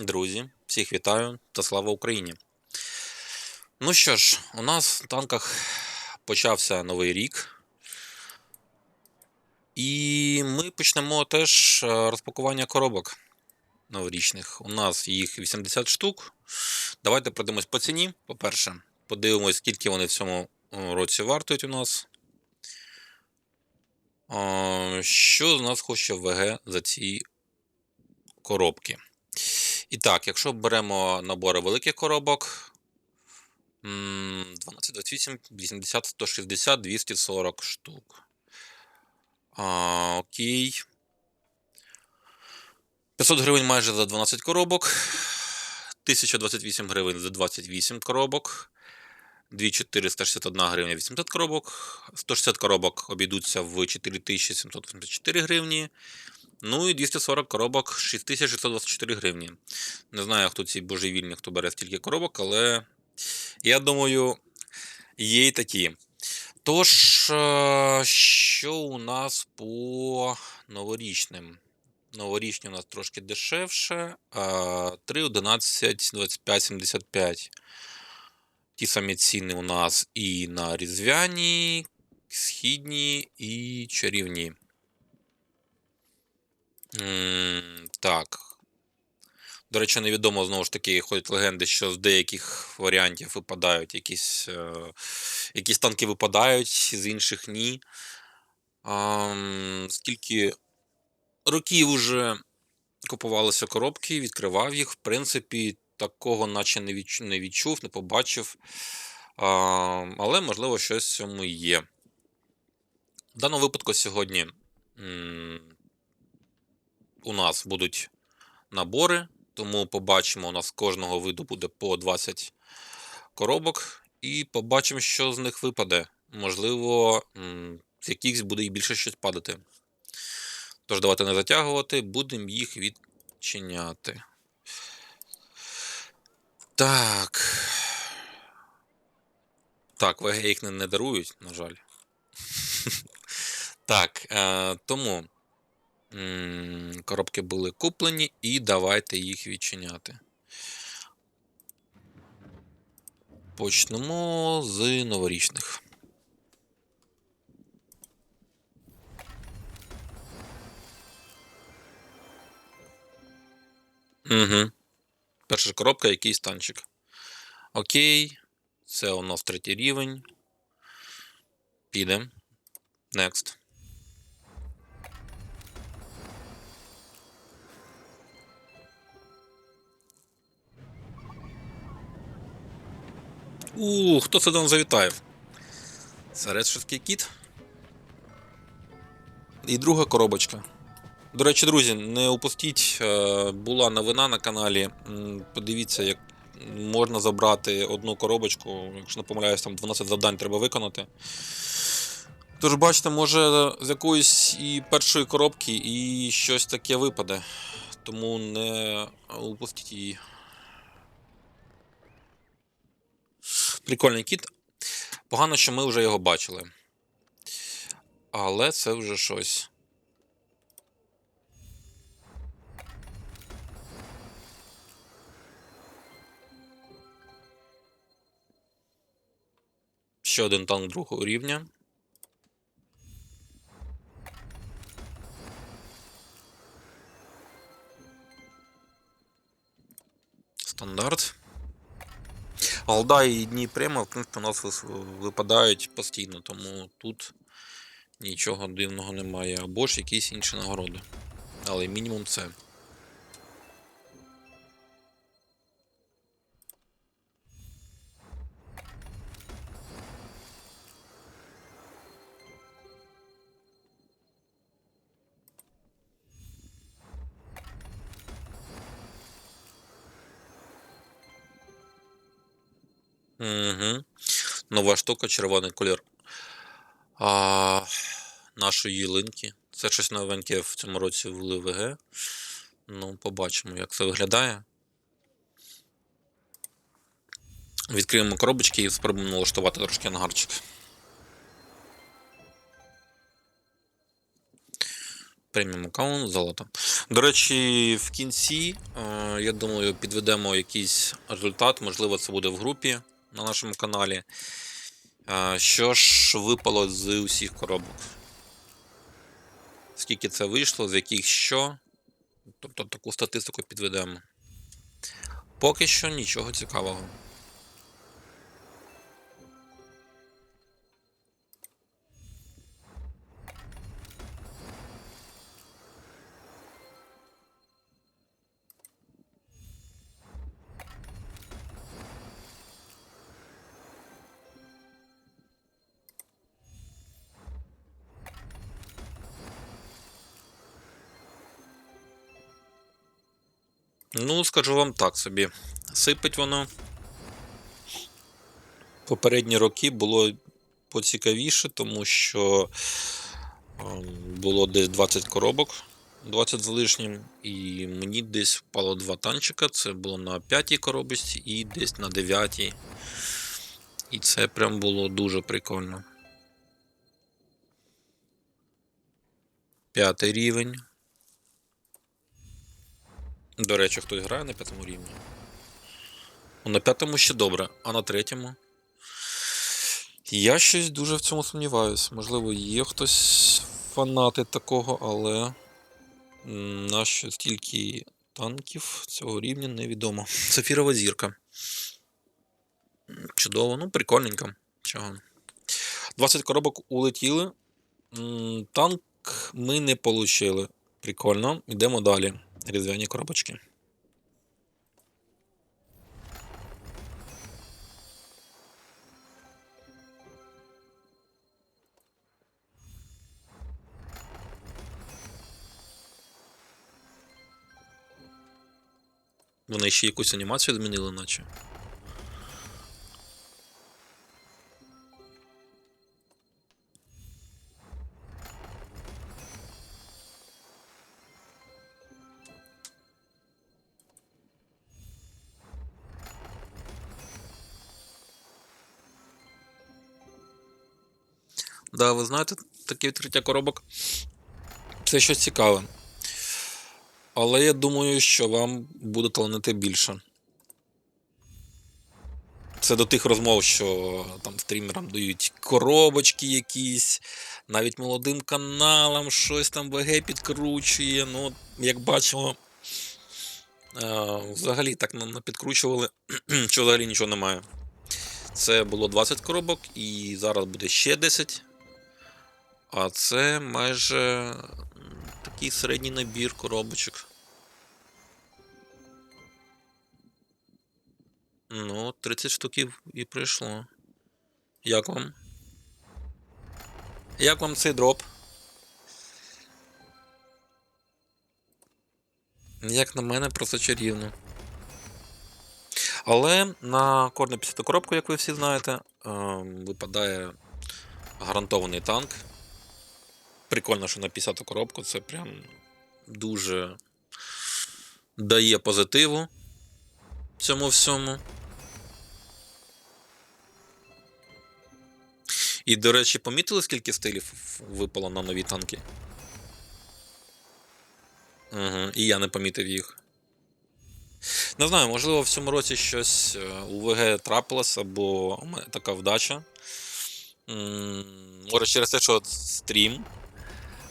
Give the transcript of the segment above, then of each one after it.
Друзі, всіх вітаю та слава Україні. Ну що ж, у нас в танках почався новий рік. І ми почнемо теж е, розпакування коробок новорічних. У нас їх 80 штук. Давайте пройдемось по ціні. По-перше, подивимось, скільки вони в цьому е, році вартують у нас. Що з нас хоче ВГ за ці коробки? І так, якщо беремо набори великих коробок. м, 12, 28, 80, 160, 240 штук. А, окей. 500 гривень майже за 12 коробок. 1028 гривень за 28 коробок. 2461 гривня 800 коробок. 160 коробок обійдуться в 4784 гривні. Ну і 240 коробок 6624 гривні. Не знаю, хто ці божевільні, хто бере стільки коробок, але я думаю, є й такі. Тож, е, що у нас по новорічним? Новорічні у нас трошки дешевше. 3, 11, 25, 75. Ті самі ціни у нас і на різдвяні, східні і чарівні. Так. До речі, невідомо знову ж таки, ходять легенди, що з деяких варіантів випадають якісь, е, якісь танки випадають, з інших ні. Ам, скільки років вже купувалися коробки, відкривав їх. В принципі, такого наче не відчув, не, відчув, не побачив. А, але, можливо, щось в цьому є. В даному випадку сьогодні у нас будуть набори, тому побачимо, у нас кожного виду буде по 20 коробок, і побачимо, що з них випаде. Можливо, з якихось буде і більше щось падати. Тож, давайте не затягувати, будемо їх відчиняти. Так. Так, ВГ їх не, не дарують, на жаль. Так, е, тому коробки були куплені, і давайте їх відчиняти. Почнемо з новорічних. Угу. Перша коробка, якийсь танчик. Окей. Це у нас третій рівень. Піде. Next. У, хто це там завітає? Середшевський кіт. І друга коробочка. До речі, друзі, не упустіть, е, була новина на каналі. Подивіться, як можна забрати одну коробочку, якщо не помиляюсь, там 12 завдань треба виконати. Тож, бачите, може з якоїсь і першої коробки і щось таке випаде. Тому не упустіть її. Прикольний кіт. Погано, що ми вже його бачили. Але це вже щось. Ще один танк другого рівня. Стандарт. Алда і Дніпрема, в принципі, у нас випадають постійно, тому тут нічого дивного немає. Або ж якісь інші нагороди. Але мінімум це. Угу. Нова штука, червоний колір. А, нашої ялинки. Це щось новеньке в цьому році в ЛВГ. Ну, побачимо, як це виглядає. Відкриємо коробочки і спробуємо налаштувати трошки ангарчик. Преміум аккаунт, золото. До речі, в кінці, е, я думаю, підведемо якийсь результат. Можливо, це буде в групі на нашому каналі. Що ж випало з усіх коробок? Скільки це вийшло, з яких що? Тобто таку статистику підведемо. Поки що нічого цікавого. Ну, скажу вам так собі. Сипить воно. Попередні роки було поцікавіше, тому що ем, було десь 20 коробок, 20 з лишнім, і мені десь впало два танчика. Це було на п'ятій коробочці і десь на дев'ятій. І це прям було дуже прикольно. П'ятий рівень. До речі, хтось грає на п'ятому рівні. На п'ятому ще добре, а на третьому. Я щось дуже в цьому сумніваюсь. Можливо, є хтось фанати такого, але нащо стільки танків цього рівня невідомо. Сафірова зірка. Чудово, ну прикольненько. Чого? 20 коробок улетіли. Танк ми не отримали. Прикольно. Йдемо далі. Різдвяні коробочки. Вони ще якусь анімацію змінили, наче. Знаєте, таке відкриття коробок. Це щось цікаве. Але я думаю, що вам буде таланити більше. Це до тих розмов, що там стрімерам дають коробочки якісь, навіть молодим каналам щось там ВГ підкручує. Ну, як бачимо, е, взагалі так нам напідкручували, що взагалі нічого немає. Це було 20 коробок, і зараз буде ще 10. А це майже такий середній набір коробочок. Ну, 30 штуків і прийшло. Як вам? Як вам цей дроп? Як на мене, просто чарівно. Але на кожну 50 коробку, як ви всі знаєте, ем, випадає гарантований танк. Прикольно, що на 50-ту коробку це прям дуже дає позитиву цьому всьому. І, до речі, помітили, скільки стилів випало на нові танки? Угу, і я не помітив їх. Не знаю, можливо, в цьому році щось е, у ВГ трапилось, або така вдача. Може, через те, що стрім.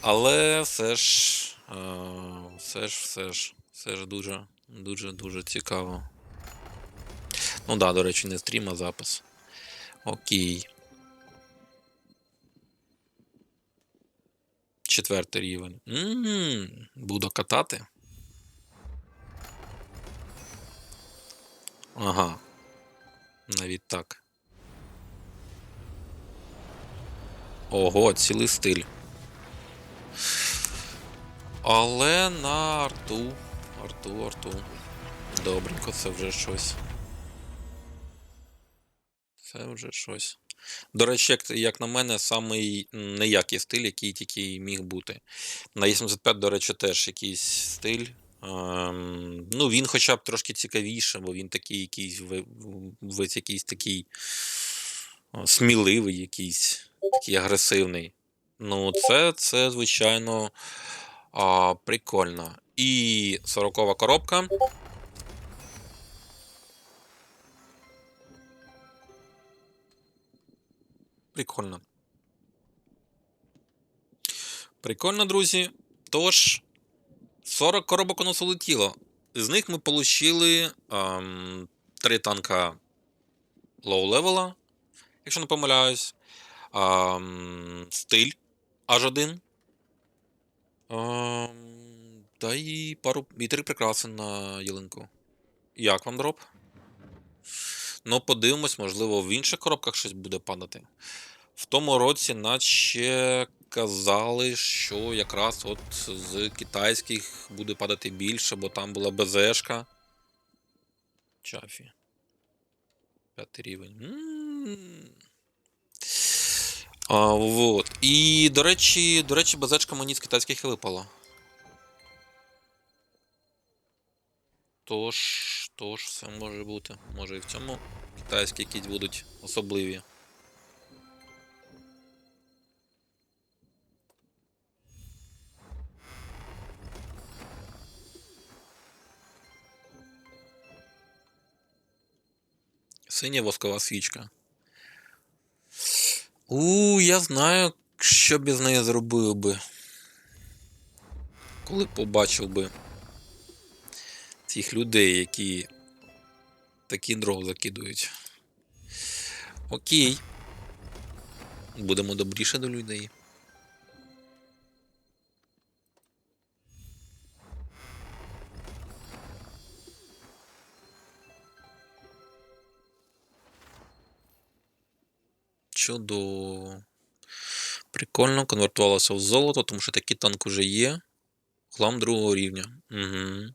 Але все ж. Все ж, все ж, все ж дуже, дуже, дуже цікаво. Ну да, до речі, не стрім, а запис. Окей. Четвертий рівень. м буду катати. Ага. Навіть так. Ого, цілий стиль. Але на арту. Арту, арту. Добренько, це вже щось. Це вже щось. До речі, як, як на мене, самий неякий стиль, який тільки міг бути. На Е75, до речі, теж якийсь стиль. Ем, ну, він хоча б трошки цікавіше, бо він такий якийсь весь якийсь такий о, сміливий, якийсь, такий агресивний. Ну, це, це звичайно, А, прикольно. І 40 коробка. Прикольно. Прикольно, друзі. Тож, 40 коробок у нас улетіло. З них ми отримали ем, 3 танка лоу-левела, якщо не помиляюсь. Ем, стиль H1. Ем, та і пару і три прикраси на ялинку. Як вам дроп? Ну, подивимось, можливо, в інших коробках щось буде падати. В тому році, наче казали, що якраз от з китайських буде падати більше, бо там була БЗшка. Чафі. П'ятий рівень. М. А, вот. І, до речі, до речі, БЗшка мені з китайських випала. Тож, тож, все може бути. Може і в цьому китайські якісь будуть особливі. Синя воскова свічка. У, я знаю, що б я з нею зробив би. Коли побачив би цих людей, які такі дров закидують. Окей. Будемо добріше до людей. Чудово. Прикольно, конвертувалося в золото, тому що такий танк уже є. Хлам другого рівня. Угу.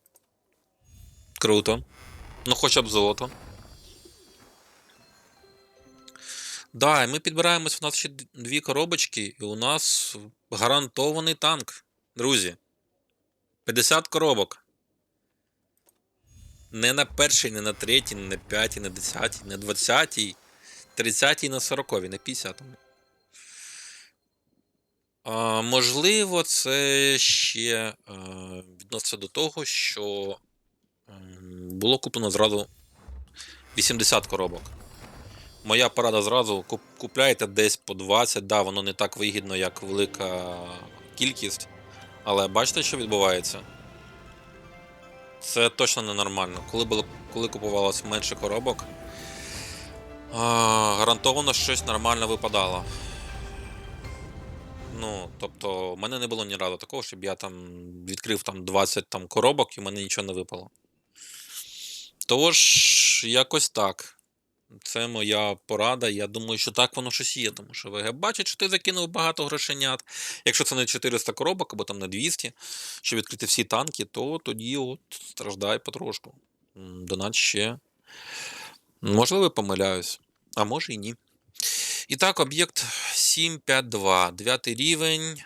Круто. Ну, хоча б золото. Да, і ми підбираємось, у нас ще дві коробочки, і у нас гарантований танк. Друзі. 50 коробок. Не на перший, не на третій, не на п'ятій, не на десятій, не на двадцятій, тридцятій, на сороковій, на п'ятдесятому. А, можливо, це ще е, відноситься до того, що було куплено зразу 80 коробок. Моя порада зразу куп- купляйте десь по 20. Да, воно не так вигідно, як велика кількість. Але бачите, що відбувається? Це точно ненормально. Коли було, коли купувалось менше коробок, а, гарантовано щось нормально випадало. Ну, тобто, в мене не було ні разу такого, щоб я там відкрив там 20 там, коробок і в мене нічого не випало. Тож, якось так. Це моя порада. Я думаю, що так воно щось є, тому що ВГ бачить, що ти закинув багато грошенят. Якщо це не 400 коробок або там не 200, щоб відкрити всі танки, то тоді от страждай потрошку. Донат ще. Можливо, помиляюсь, а може і ні. І так, об'єкт 752, 9 рівень.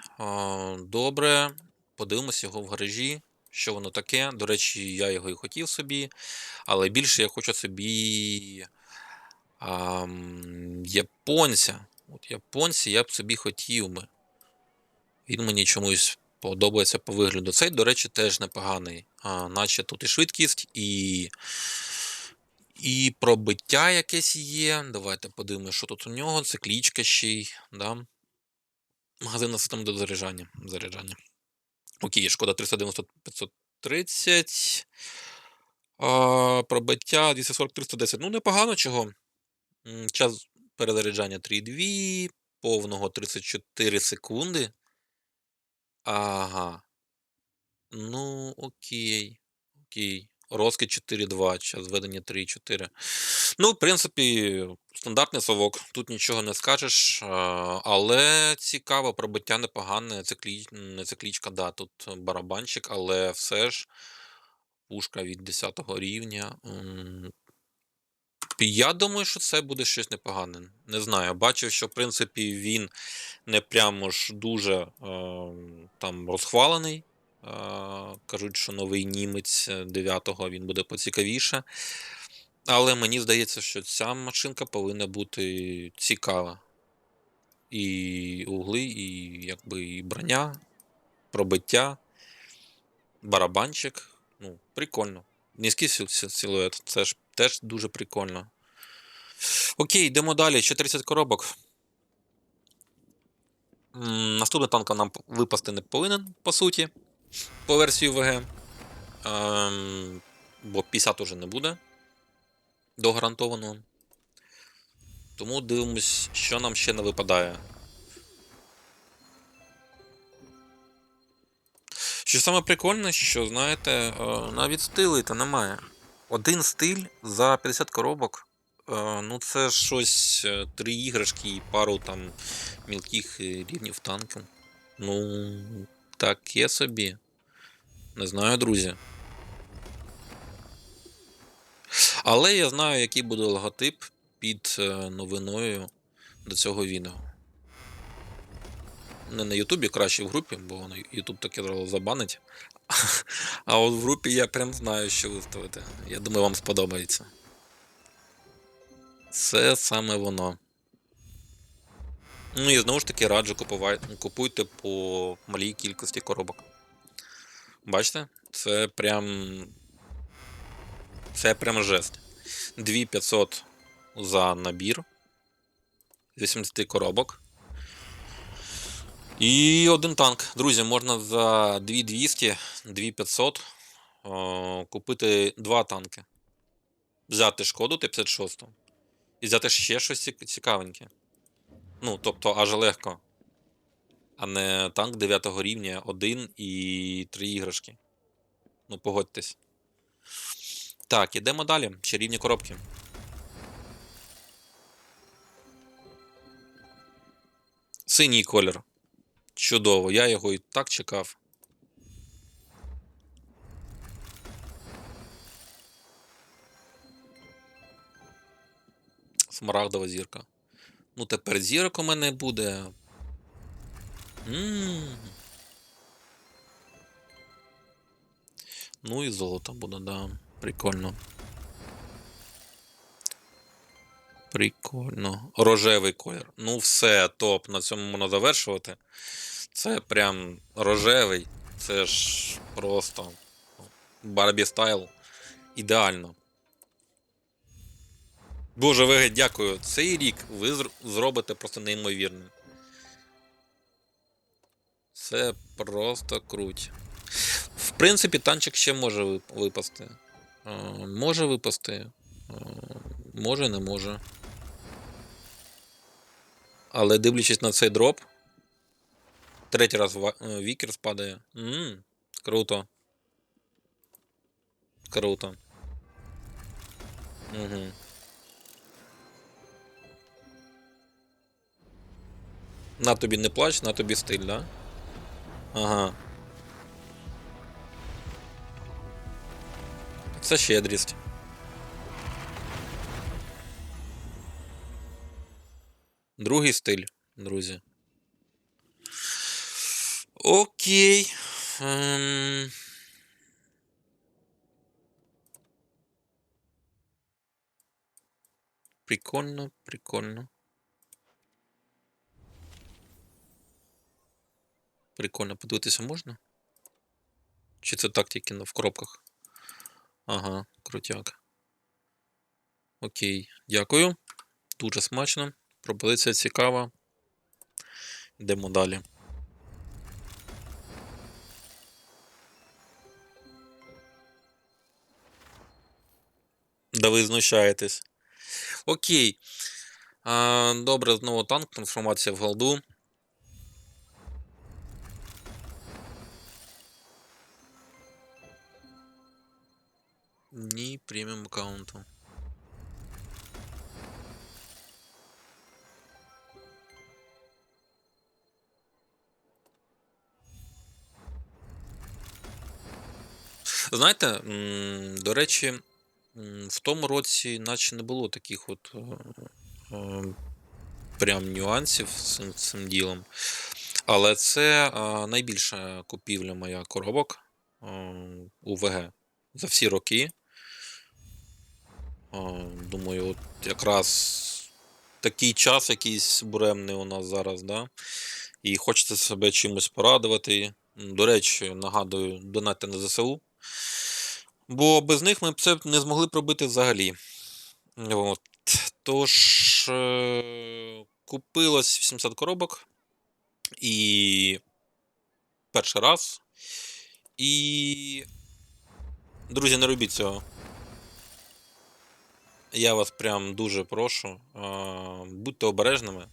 Добре. Подивимось його в гаражі. Що воно таке? До речі, я його і хотів собі, але більше я хочу собі ам, японця. От японця я б собі хотів би. Він мені чомусь подобається по вигляду. Цей, до речі, теж непоганий. А, наче тут і швидкість, і. І пробиття якесь є. Давайте подивимося, що тут у нього. Це клічка ще й. Да? Магазинна система до заряджання. заряджання. Окей, шкода 390 530. А, пробиття 240 310. Ну, непогано чого. Час перезаряджання 3,2, повного 34 секунди. Ага. Ну, окей. Окей. Розкид 4,2, час ведення 3,4. Ну, в принципі, стандартний совок. Тут нічого не скажеш. Але цікаво, пробиття непогане. Не циклічка, да, тут барабанчик, але все ж пушка від 10 рівня. Я думаю, що це буде щось непогане. Не знаю. Бачив, що в принципі він не прямо ж дуже е, там розхвалений. Е, кажуть, що новий німець 9-го він буде поцікавіше. Але мені здається, що ця машинка повинна бути цікава. І угли, і якби і броня, пробиття. барабанчик. Ну, прикольно. Низький сил- сил- силует. Це ж теж дуже прикольно. Окей, йдемо далі. 40 коробок. Наступний танк нам випасти не повинен, по суті, по версії ВГ. Ем, бо 50 уже не буде до гарантованого. Тому дивимось, що нам ще не випадає. Що саме прикольне, що, знаєте, е, навіть стилей то немає. Один стиль за 50 коробок. е, Ну, це щось е, три іграшки і пару там мілких рівнів танків. Ну, таке собі. Не знаю, друзі. Але я знаю, який буде логотип під е, новиною до цього відео. Не на Ютубі, краще в групі, бо на Ютуб таке забанить. А от в групі я прям знаю, що виставити. Я думаю, вам сподобається. Це саме воно. Ну і знову ж таки раджу купувай, купуйте по малій кількості коробок. Бачите? Це прям. Це прям жест. 2500 за набір. 80 коробок. І один танк. Друзі, можна за 2200, 2500 о, купити два танки. Взяти шкоду Т-56 і взяти ще щось цікавеньке. Ну, тобто, аж легко. А не танк 9 рівня, один і три іграшки. Ну, погодьтесь. Так, ідемо далі. Ще рівні коробки. Синій колір. Чудово, я його і так чекав. Смарагдова зірка. Ну, тепер зірок у мене буде. М Ну і золото буде, да. Прикольно. Прикольно. Рожевий колір. Ну, все, топ. На цьому можна завершувати. Це прям рожевий. Це ж просто Барбі стайл. Ідеально. Боже, ви дякую. Цей рік ви зробите просто неймовірним. Це просто круть. В принципі, танчик ще може випасти. Може випасти. Може, не може. Але дивлячись на цей дроп. Третій раз е, Вікерс падає. Ммм, круто. Круто. Угу. На тобі не плач, на тобі стиль, да? Ага. Це щедрість. Другий стиль, друзі. Окей. Ем... Прикольно, прикольно. Прикольно, подивитися можна? Чи це так тільки на- в коробках? Ага, крутяк. Окей, дякую. Дуже смачно. Пропозиція цікава. Йдемо далі. Да ви знущаєтесь. Окей. А, добре, знову танк, трансформація в голду. Ні, преміум аккаунту. Знаєте, до речі, в тому році, наче не було таких от е, е, прям нюансів з цим, ділом. Але це е, найбільша купівля моя коробок у ВГ за всі роки. Думаю, от якраз такий час якийсь буремний у нас зараз, да? І хочеться себе чимось порадувати. До речі, нагадую, донатьте на ЗСУ. Бо без них ми б це не змогли пробити взагалі. От. Тож, е, купилось 70 коробок. І перший раз. І. Друзі, не робіть цього. Я вас прям дуже прошу. А, будьте обережними.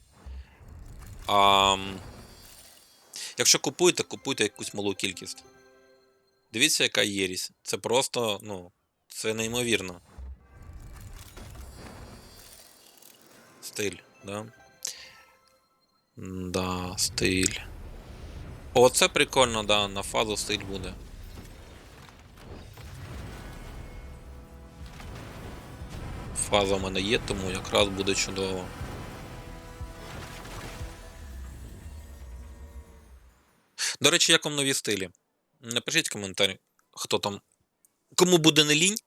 А, якщо купуєте, купуйте якусь малу кількість. Дивіться, яка єрість. Це просто, ну, це неймовірно. Стиль, да? Да, стиль. Оце прикольно, да, на фазу стиль буде. Фаза в мене є, тому якраз буде чудово. До речі, як вам нові стилі? Напишіть коментарі, хто там. Кому буде не лінь.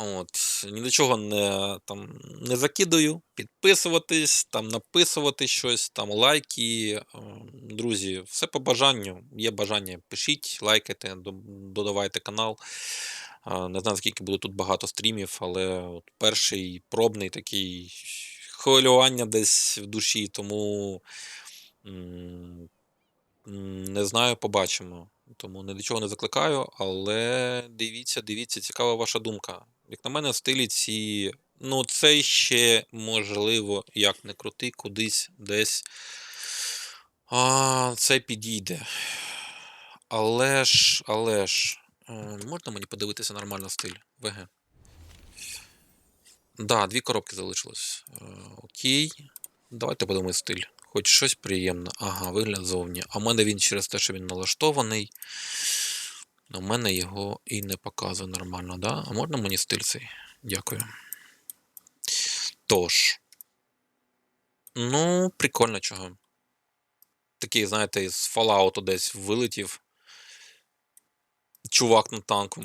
От, ні до чого не, там, не закидаю. Підписуватись, там, написувати щось, там, лайки. Е, Друзі, все по бажанню. Є бажання, пишіть, лайкайте, додавайте канал. Не знаю, скільки буде тут багато стрімів, але от перший пробний такий хвилювання десь в душі, тому не знаю, побачимо. Тому ні до чого не закликаю, але дивіться, дивіться, цікава ваша думка. Як на мене, в стилі ці. Ну, це ще можливо, як не крути, кудись десь. А, це підійде. Але ж, але ж. Е, Можна мені подивитися нормально стиль? ВГ. Да, дві коробки залишилось. Е, Окей. Давайте подивимо стиль. Хоч щось приємне. Ага, вигляд зовні. А в мене він через те, що він налаштований. У мене його і не показує нормально, да? А можна мені стиль цей? Дякую. Тож. Ну, прикольно чого. Такий, знаєте, із Fallout десь вилетів. Чувак на танку.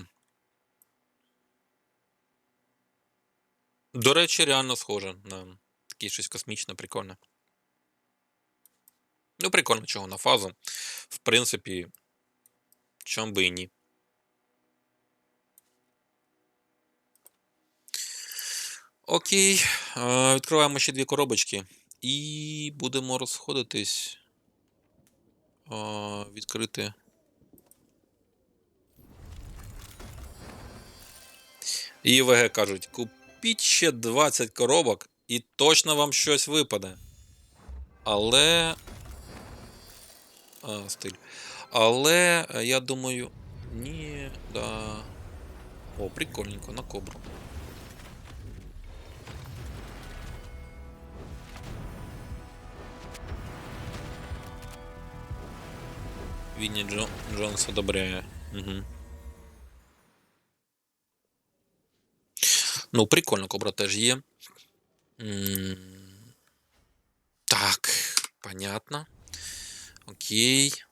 До речі, реально схоже на таке щось космічне, прикольне. Ну, прикольно, чого на фазу. В принципі, чом би і ні. Окей. е, Відкриваємо ще дві коробочки. І будемо розходитись. Е, Відкрити. І ВГ кажуть: купіть ще 20 коробок і точно вам щось випаде. Але. А, стиль. Але е, я думаю. Ні, да. О, прикольненько, на кобру. Вінні Джо... Джонс одобряє. Угу. Ну, прикольно, кобра теж є. Так, понятно. Окей.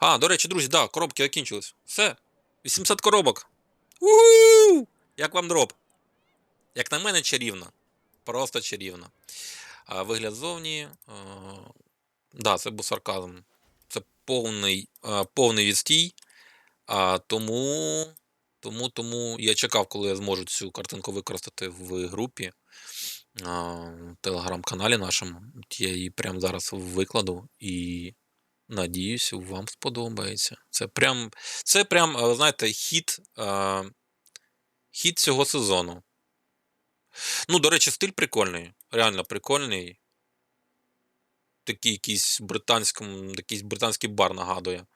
А, до речі, друзі, да, коробки закінчились. Все. 800 коробок. у Як вам дроп? Як на мене, чарівно. Просто чарівно. А, вигляд зовні. А, да, це був сарказм. Це повний, а, повний відстій. А, тому, тому, тому я чекав, коли я зможу цю картинку використати в групі в телеграм-каналі нашому. Я її прямо зараз викладу і надіюсь, вам сподобається. Це прям, це прям, е, знаєте, хід, е, хід цього сезону. Ну, до речі, стиль прикольний. Реально прикольний. Такий якийсь британському, якийсь британський бар нагадує.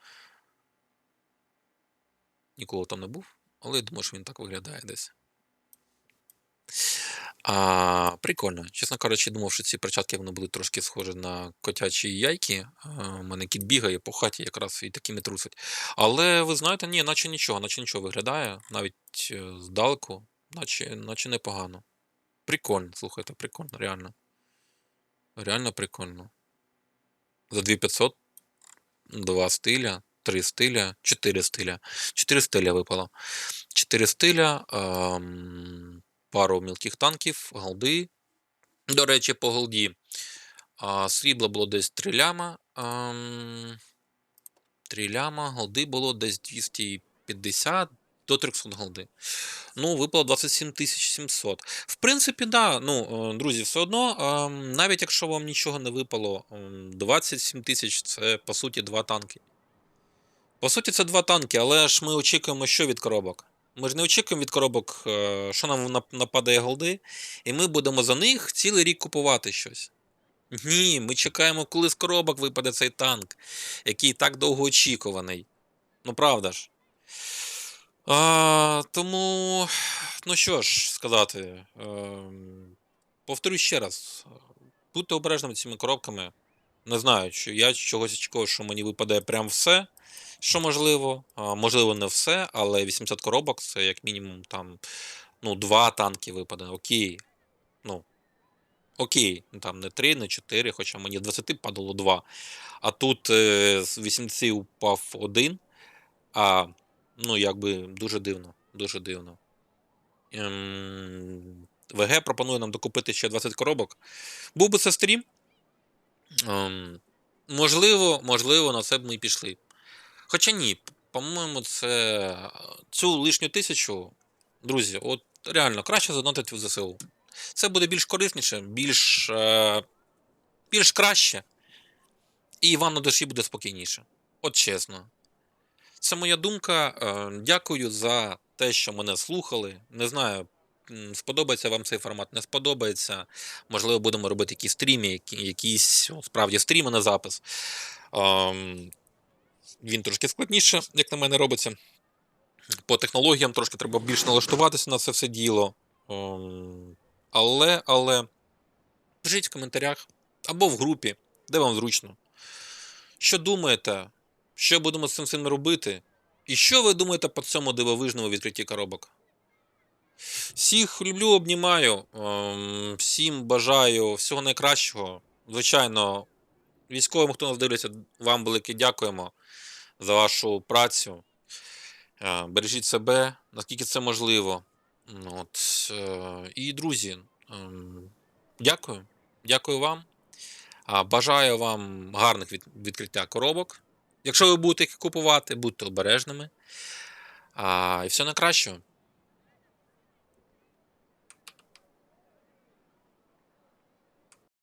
Ніколи там не був, але я думаю, що він так виглядає десь. А, прикольно. Чесно кажучи, думав, що ці перчатки вони будуть трошки схожі на котячі яйки. У мене кіт бігає по хаті, якраз і такими трусить. Але ви знаєте, ні, наче нічого, наче нічого виглядає, навіть е, здалеку, наче, наче непогано. Прикольно, слухайте, прикольно, реально. Реально прикольно. За 2500 два стиля, три стиля, чотири стиля. Чотири стиля випало. Чотири стиля, ем, пару мілких танків, голди. До речі, по голді. А, срібла було десь 3 ляма. ем, 3 ляма, голди було десь 250 до 300 голди. Ну, випало 27 700. В принципі, да, ну, е, друзі, все одно, ем, навіть якщо вам нічого не випало, ем, 27 тисяч це по суті два танки. По суті, це два танки, але ж ми очікуємо, що від коробок. Ми ж не очікуємо від коробок, е, що нам нападає голди, і ми будемо за них цілий рік купувати щось. Ні, ми чекаємо, коли з коробок випаде цей танк, який так довго очікуваний. Ну, правда ж. А, тому, ну що ж сказати, ем, повторюю ще раз: будьте обережними цими коробками. Не знаю, що я чогось очікував, що мені випаде прям все, що можливо. Можливо, не все, але 80 коробок це як мінімум там ну, два танки випаде. Окей. Ну, окей, ну, там не 3, не 4, хоча мені 20 падало 2. А тут е, з 80 упав один. А, ну, якби дуже дивно. Дуже дивно. Ем, ВГ пропонує нам докупити ще 20 коробок. Був би це стрім. Ем, можливо, можливо, на це б ми і пішли. Хоча ні, по-моєму, це цю лишню тисячу, друзі, от реально краще задонатити в ЗСУ. Це буде більш корисніше, більш, е, більш краще. І вам на душі буде спокійніше. От чесно. Це моя думка. Е, Дякую за те, що мене слухали. Не знаю, сподобається вам цей формат, не сподобається. Можливо, будемо робити якісь стріми, якісь справді стріми на запис. Він трошки складніше, як на мене, робиться. По технологіям трошки треба більш налаштуватися на це все діло. Ем, Але, але пишіть в коментарях або в групі, де вам зручно. Що думаєте? Що будемо з цим всім робити? І що ви думаєте по цьому дивовижному відкритті коробок? Всіх люблю, обнімаю. ем, Всім бажаю всього найкращого. Звичайно, військовим, хто нас дивиться, вам велике дякуємо за вашу працю. Е, Бережіть себе, наскільки це можливо. От, е, і, друзі, ем, дякую. Дякую вам. Бажаю вам гарних відкриття коробок. Якщо ви будете їх купувати, будьте обережними. І все найкращого.